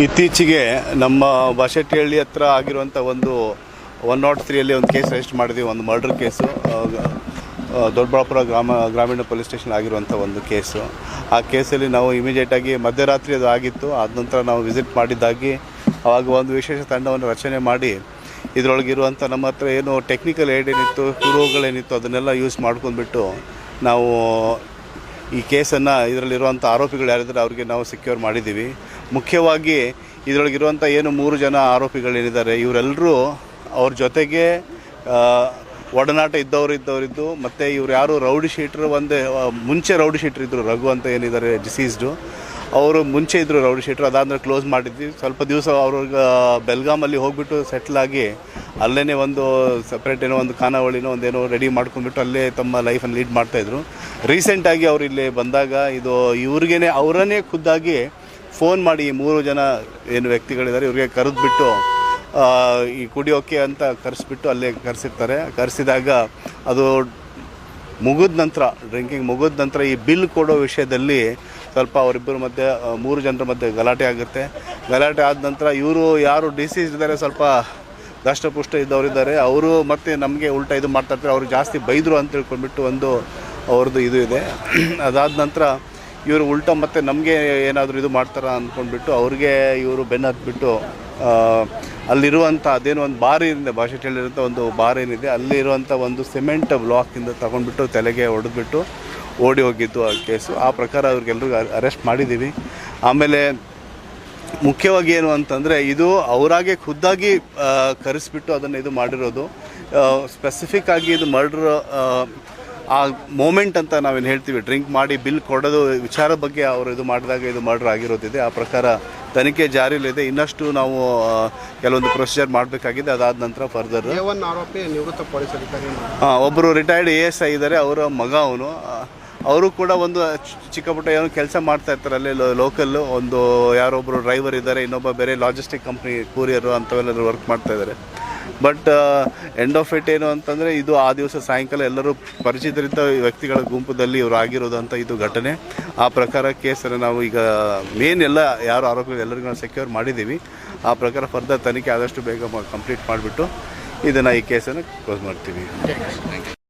ಇತ್ತೀಚೆಗೆ ನಮ್ಮ ಬಶೆಟ್ಟಿಹಳ್ಳಿ ಹತ್ರ ಆಗಿರುವಂಥ ಒಂದು ಒನ್ ನಾಟ್ ತ್ರೀಯಲ್ಲಿ ಒಂದು ಕೇಸ್ ರಿಜಿಸ್ಟರ್ ಮಾಡಿದ್ವಿ, ಒಂದು ಮರ್ಡರ್ ಕೇಸು ದೊಡ್ಡಬಳ್ಳಾಪುರ ಗ್ರಾಮ, ಗ್ರಾಮೀಣ ಪೊಲೀಸ್ ಸ್ಟೇಷನ್ ಆಗಿರುವಂಥ ಒಂದು ಕೇಸು ಆ ಕೇಸಲ್ಲಿ ನಾವು ಇಮಿಡಿಯೇಟಾಗಿ ಮಧ್ಯರಾತ್ರಿ ಅದು ಆಗಿತ್ತು. ಆದ ನಂತರ ನಾವು ವಿಸಿಟ್ ಮಾಡಿದ್ದಾಗಿ ಆವಾಗ ಒಂದು ವಿಶೇಷ ತಂಡವನ್ನು ರಚನೆ ಮಾಡಿ ಇದರೊಳಗಿರುವಂಥ ನಮ್ಮ ಹತ್ರ ಏನು ಟೆಕ್ನಿಕಲ್ ಏಡ್ ಏನಿತ್ತು, ಕುರುಹುಗಳೇನಿತ್ತು, ಅದನ್ನೆಲ್ಲ ಯೂಸ್ ಮಾಡ್ಕೊಂಡ್ಬಿಟ್ಟು ನಾವು ಈ ಕೇಸನ್ನು ಇದರಲ್ಲಿರುವಂಥ ಆರೋಪಿಗಳು ಯಾರಿದ್ದಾರೆ ಅವರಿಗೆ ನಾವು ಸೆಕ್ಯೂರ್ ಮಾಡಿದ್ದೀವಿ. ಮುಖ್ಯವಾಗಿ ಇದರೊಳಗಿರುವಂಥ ಏನು ಮೂರು ಜನ ಆರೋಪಿಗಳೇನಿದ್ದಾರೆ, ಇವರೆಲ್ಲರೂ ಅವ್ರ ಜೊತೆಗೆ ಒಡನಾಟ ಇದ್ದವರು ಇದ್ದವರಿದ್ದು, ಮತ್ತು ಇವ್ರು ಯಾರು ರೌಡಿ ಶೀಟ್ರು ಒಂದೇ ಮುಂಚೆ ರೌಡಿ ಶೀಟ್ರ್ ಇದ್ದರು ರಘು ಅಂತ ಏನಿದ್ದಾರೆ, ಡಿಸೀಸ್ಡು. ಅವರು ಮುಂಚೆ ಇದ್ದರು ರೌಡಿ ಶೀಟ್ರು ಅದಾದ್ರೆ ಕ್ಲೋಸ್ ಮಾಡಿದ್ವಿ. ಸ್ವಲ್ಪ ದಿವಸ ಅವ್ರಿಗೆ ಬೆಲ್ಗಾಮಲ್ಲಿ ಹೋಗಿಬಿಟ್ಟು ಸೆಟ್ಲಾಗಿ ಅಲ್ಲೇ ಒಂದು ಸಪ್ರೇಟ್ ಏನೋ ಒಂದು ಖಾನಾವಳಿನೋ ಒಂದೇನೋ ರೆಡಿ ಮಾಡ್ಕೊಂಡ್ಬಿಟ್ಟು ಅಲ್ಲೇ ತಮ್ಮ ಲೈಫನ್ನು ಲೀಡ್ ಮಾಡ್ತಾಯಿದ್ರು ರೀಸೆಂಟಾಗಿ ಅವರು ಇಲ್ಲಿ ಬಂದಾಗ ಇದು ಇವ್ರಿಗೇ ಅವರನ್ನೇ ಖುದ್ದಾಗಿ ಫೋನ್ ಮಾಡಿ ಮೂರು ಜನ ಏನು ವ್ಯಕ್ತಿಗಳಿದ್ದಾರೆ, ಇವರಿಗೆ ಕರೆದ್ಬಿಟ್ಟು ಈ ಕುಡಿಯೋಕೆ ಅಂತ ಕರೆಸ್ಬಿಟ್ಟು ಅಲ್ಲೇ ಕರೆಸಿರ್ತಾರೆ. ಕರೆಸಿದಾಗ ಅದು ಮುಗಿದ ನಂತರ, ಡ್ರಿಂಕಿಂಗ್ ಮುಗಿದ ನಂತರ ಈ ಬಿಲ್ ಕೊಡೋ ವಿಷಯದಲ್ಲಿ ಸ್ವಲ್ಪ ಅವರಿಬ್ಬರ ಮಧ್ಯೆ ಮೂರು ಜನರ ಮಧ್ಯೆ ಗಲಾಟೆ ಆಗುತ್ತೆ. ಗಲಾಟೆ ಆದ ನಂತರ ಇವರು ಯಾರು ಡಿಸೀಸ್ ಇದ್ದಾರೆ, ಸ್ವಲ್ಪ ದಷ್ಟಪುಷ್ಟ ಇದ್ದವರಿದ್ದಾರೆ. ಅವರು ಮತ್ತೆ ನಮಗೆ ಉಲ್ಟಾ ಇದು ಮಾಡ್ತಾ ಇರ್ತಾರೆ. ಅವರು ಜಾಸ್ತಿ ಬೈದರು ಅಂತ ತಿಳ್ಕೊಂಡ್ಬಿಟ್ಟು ಒಂದು ಅವ್ರದ್ದು ಇದು ಇದೆ. ಅದಾದ ನಂತರ ಇವರು ಉಲ್ಟಾ ಮತ್ತೆ ನಮಗೆ ಏನಾದರೂ ಇದು ಮಾಡ್ತಾರ ಅಂದ್ಕೊಂಡ್ಬಿಟ್ಟು ಅವ್ರಿಗೆ ಇವರು ಬೆನ್ನು ಹತ್ಬಿಟ್ಟು ಅಲ್ಲಿರುವಂಥ ಅದೇನೋ ಒಂದು ಬಾರ್ ಏನಿದೆ, ಭಾಷೆ ಹೇಳಿರುವಂಥ ಒಂದು ಬಾರ್ ಏನಿದೆ ಅಲ್ಲಿರುವಂಥ ಒಂದು ಸಿಮೆಂಟ್ ಬ್ಲಾಕಿಂದ ತಗೊಂಡ್ಬಿಟ್ಟು ತಲೆಗೆ ಹೊಡೆದ್ಬಿಟ್ಟು ಓಡಿ ಹೋಗಿದ್ದು ಆ ಕೇಸು. ಆ ಪ್ರಕಾರ ಅವ್ರಿಗೆಲ್ರಿಗೂ ಅರೆಸ್ಟ್ ಮಾಡಿದ್ದೀವಿ ಆಮೇಲೆ ಮುಖ್ಯವಾಗಿ ಏನು ಅಂತಂದರೆ ಇದು ಅವರಾಗೆ ಖುದ್ದಾಗಿ ಕರೆಸ್ಬಿಟ್ಟು ಅದನ್ನು ಇದು ಮಾಡಿರೋದು. ಸ್ಪೆಸಿಫಿಕ್ ಆಗಿ ಇದು ಮರ್ಡ್ರ್ ಆ ಮೂಮೆಂಟ್ ಅಂತ ನಾವೇನು ಹೇಳ್ತೀವಿ ಡ್ರಿಂಕ್ ಮಾಡಿ ಬಿಲ್ ಕೊಡೋದು ವಿಚಾರ ಬಗ್ಗೆ ಅವರು ಇದು ಮಾಡಿದಾಗ ಇದು ಮರ್ಡರ್ ಆಗಿರೋದಿದೆ. ಆ ಪ್ರಕಾರ ತನಿಖೆ ಜಾರಿಯಲ್ಲಿದೆ. ಇನ್ನಷ್ಟು ನಾವು ಕೆಲವೊಂದು ಪ್ರೊಸೀಜರ್ ಮಾಡಬೇಕಾಗಿದೆ. ಅದಾದ ನಂತರ ಫರ್ದರ್ ನಿವೃತ್ತ ಪೊಲೀಸ್ ಅಧಿಕಾರಿ ಒಬ್ಬರು ರಿಟೈರ್ಡ್ ಎ ಎಸ್ ಐ ಇದ್ದಾರೆ. ಅವರ ಮಗ ಅವನು. ಅವರು ಕೂಡ ಒಂದು ಚಿಕ್ಕಪುಟ್ಟ ಚಿಕ್ಕ ಪುಟ್ಟ ಏನೋ ಕೆಲಸ ಮಾಡ್ತಾ ಇರ್ತಾರೆ. ಅಲ್ಲಿ ಲೋಕಲ್ಲು ಒಂದು ಯಾರೊಬ್ಬರು ಡ್ರೈವರ್ ಇದ್ದಾರೆ. ಇನ್ನೊಬ್ಬ ಬೇರೆ ಲಾಜಿಸ್ಟಿಕ್ ಕಂಪ್ನಿ ಕೂರಿಯರು ಅಂಥವೆಲ್ಲ ವರ್ಕ್ ಮಾಡ್ತಾ ಇದ್ದಾರೆ. ಬಟ್ ಎಂಡ್ ಆಫ್ ಇಟ್ ಏನು ಅಂತಂದರೆ ಇದು ಆ ದಿವಸ ಸಾಯಂಕಾಲ ಎಲ್ಲರೂ ಪರಿಚಿತರಿದ್ದ ವ್ಯಕ್ತಿಗಳ ಗುಂಪದಲ್ಲಿ ಇವರು ಆಗಿರೋದಂಥ ಇದು ಘಟನೆ. ಆ ಪ್ರಕಾರ ಕೇಸನ್ನು ನಾವು ಈಗ ಮೇನ್ ಎಲ್ಲ ಯಾರು ಆರೋಪಿಗಳು ಎಲ್ಲರಿಗೂ ಸೆಕ್ಯೂರ್ ಮಾಡಿದ್ದೀವಿ. ಆ ಪ್ರಕಾರ ಫರ್ದರ್ ತನಿಖೆ ಆದಷ್ಟು ಬೇಗ ಕಂಪ್ಲೀಟ್ ಮಾಡಿಬಿಟ್ಟು ಇದನ್ನು ಈ ಕೇಸನ್ನು ಕ್ಲೋಸ್ ಮಾಡ್ತೀವಿ.